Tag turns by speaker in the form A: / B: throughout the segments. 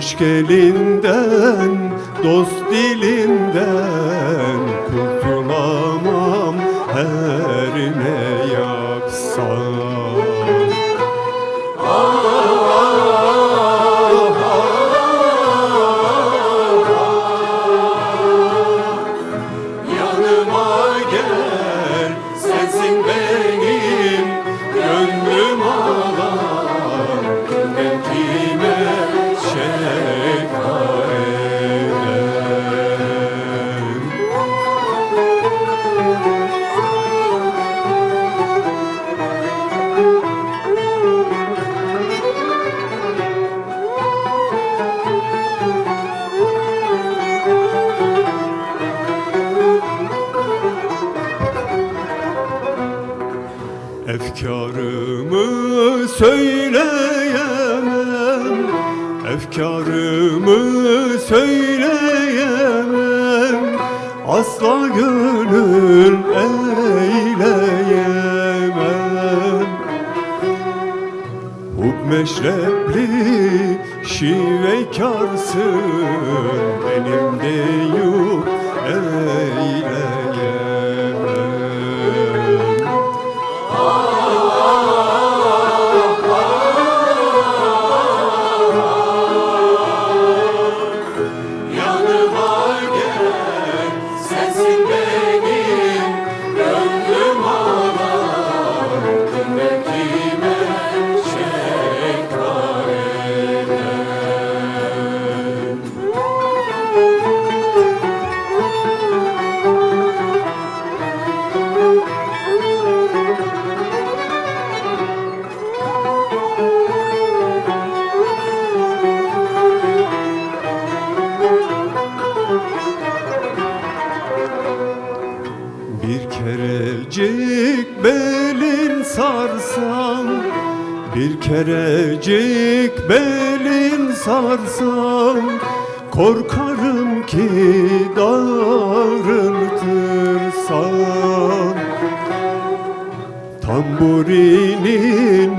A: Aşk elinden, dost dilinden Efkarımı söyleyemem. Efkarımı söyleyemem. Asla gönül eyleyemem Hub meşrepli şivekarsın. Benim deyip Guru. Kerecik belin sarsam Bir kerecik belin sarsam Korkarım ki darıltırsam Tamburinin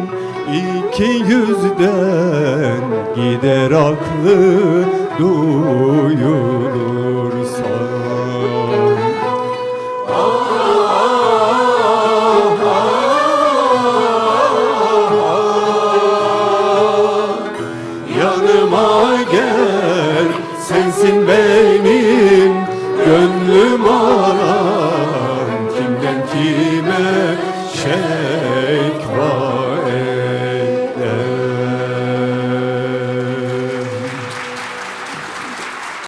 A: iki yüzden Gider aklı duyulursa benim gönlüm alan Kimden kime şer